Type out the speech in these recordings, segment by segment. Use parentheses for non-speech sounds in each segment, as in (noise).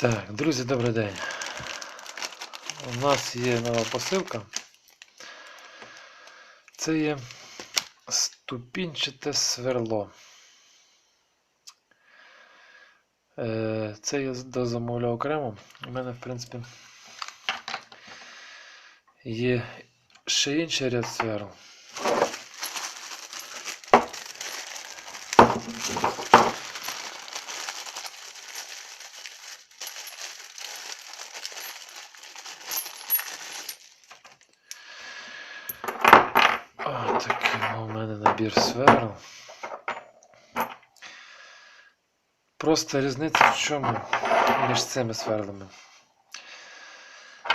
Так, друзі, добрий день. У нас є нова посилка. Це є ступінчате сверло. Е, Це я дозамовляв окремо. У мене, в принципі, є ще інший ряд сверл. Такий у мене набір сверл. Просто різниця в чому між цими сверлами.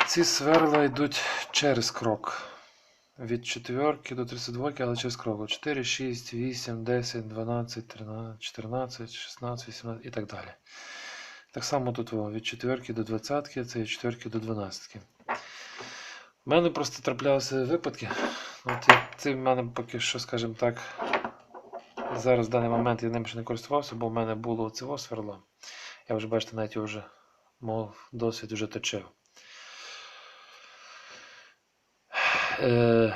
Ці сверла йдуть через крок. Від 4 до 32, але через крок. 4, 6, 8, 10, 12, 13, 14, 16, 18 і так далі. Так само тут від 4 до 20, це від 4 до 12. У мене просто траплялися випадки. От це в мене поки що, скажімо так, зараз в даний момент я ним ще не користувався, бо в мене було цього сверло. Я вже бачите, навіть вже мов досвід вже точив. Е,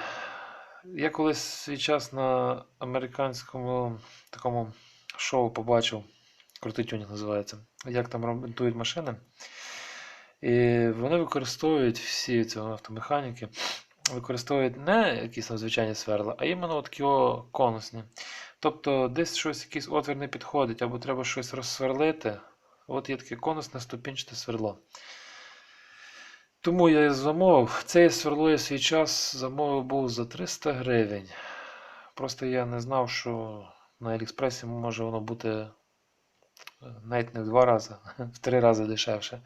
я колись свій час на американському такому шоу побачив, крутий тюнінг називається, як там ремонтують машини. І вони використовують всі ці автомеханіки, використовують не якісь там звичайні сверла, а іменно такі конусні. Тобто десь щось, якийсь отвір не підходить, або треба щось розсверлити. От є таке конусне ступінчате сверло. Тому я замовив. Це сверло я свій час замовив був за 300 гривень. Просто я не знав, що на Аліекспресі може воно бути е, навіть не в два рази, (laughs) в три рази дешевше.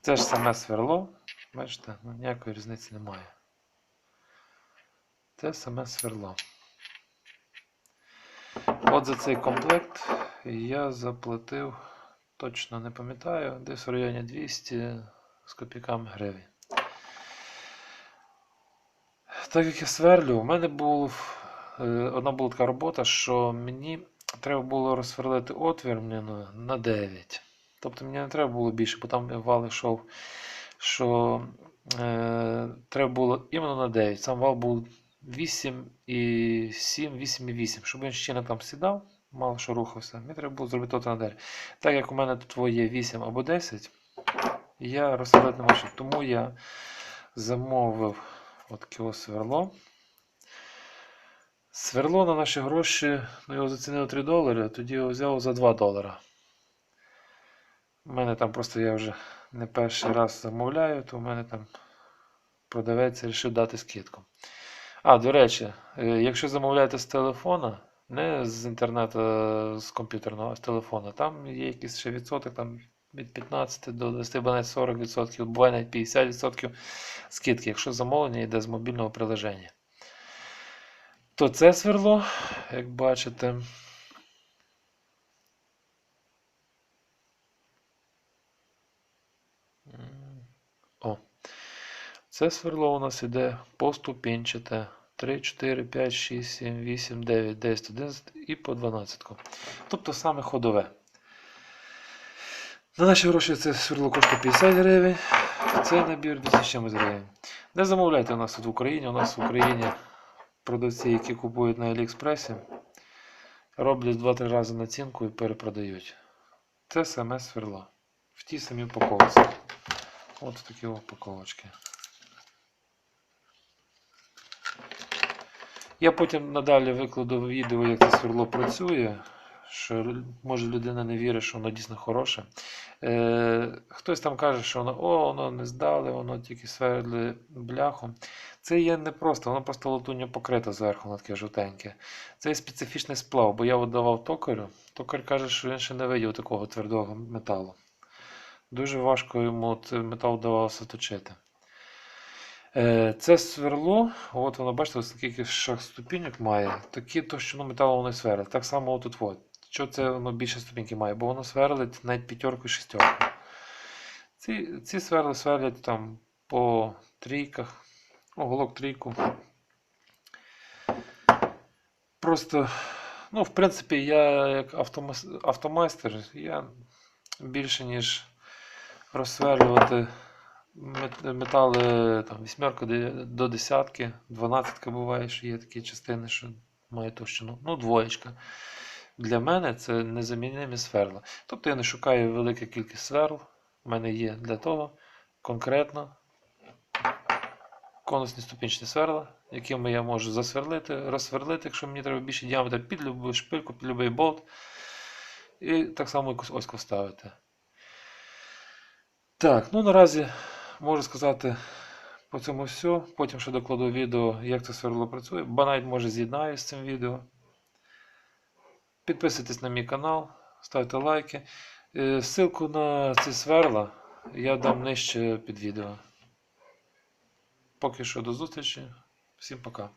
Це ж саме сверло. Бачите, ну, ніякої різниці немає. Це саме сверло. От за цей комплект я заплатив, точно не пам'ятаю, десь в районі 200 з копійками гривень. Так як я сверлю, у мене був, е, одна була така робота, що мені треба було розсверлити отвір на 9. Тобто мені не треба було більше, бо там вал йшов, що е, треба було іменно на 9. Сам вал був 8 і 7, 8 і 8. Щоб він ще не там сідав, мало що рухався, мені треба було зробити на 9. Так як у мене тут є 8 або 10, я розсверлити не можу. Тому я замовив от сверло. Сверло на наші гроші, ну його зацінили 3 долари, тоді його взяв за 2 долара. У мене там просто я вже не перший раз замовляю, то у мене там продавець вирішив дати скидку. А, до речі, е, якщо замовляєте з телефона, не з інтернету, з комп'ютерного, а з телефона, там є якийсь ще відсоток, там від 15 до 20, або навіть 40%, буває навіть 50% скидки, якщо замовлення йде з мобільного приложення. То це сверло, як бачите, це сверло у нас іде поступінчате. 3, 4, 5, 6, 7, 8, 9, 10, 11 і по 12. Тобто саме ходове. На наші гроші це сверло коштує 50 гривень. Цей набір 200 чимось гривень. Не замовляйте у нас тут в Україні. У нас в Україні продавці, які купують на Аліекспресі, роблять 2-3 рази націнку і перепродають. Це саме сверло. В тій самій упаковці. От такі упаковочки. Я потім надалі викладу відео, як це сверло працює. Що може людина не вірить, що воно дійсно хороше. Е, хтось там каже, що воно о, воно не здали, воно тільки сверли бляху. Це є не просто, воно просто латунню покрите зверху, воно таке жовтеньке. Це є специфічний сплав, бо я от давав токарю. Токар каже, що він ще не видів такого твердого металу. Дуже важко йому цей метал вдавалося точити. Е, Це сверло, от воно, бачите, ось таких шах ступіньок має. Такі товщину металу воно сверлить. Так само отут. От. Що це воно більше ступіньки має? Бо воно сверлить навіть п'ятерку і шестерку. Ці, ці сверли сверлять там по трійках, оголок трійку. Просто, ну, в принципі, я як автомайстер, я більше ніж розсверлювати метали там, вісьмерка до десятки, дванадцятка буває, що є такі частини, що мають товщину. Ну, двоєчка. Для мене це незаміннимі сверла. Тобто я не шукаю велику кількість сверл. У мене є для того конкретно конусні ступінчні сверла, якими я можу засверлити, розсверлити, якщо мені треба більше діаметр, під любу шпильку, під будь-який болт. І так само якусь оську вставити. Так, ну наразі можу сказати по цьому все. Потім ще докладу відео, як це сверло працює. Ба навіть може з'єднаю з цим відео. Підписуйтесь на мій канал, ставте лайки. Е, Ссылку на ці сверла я дам нижче під відео. Поки що до зустрічі. Всім пока.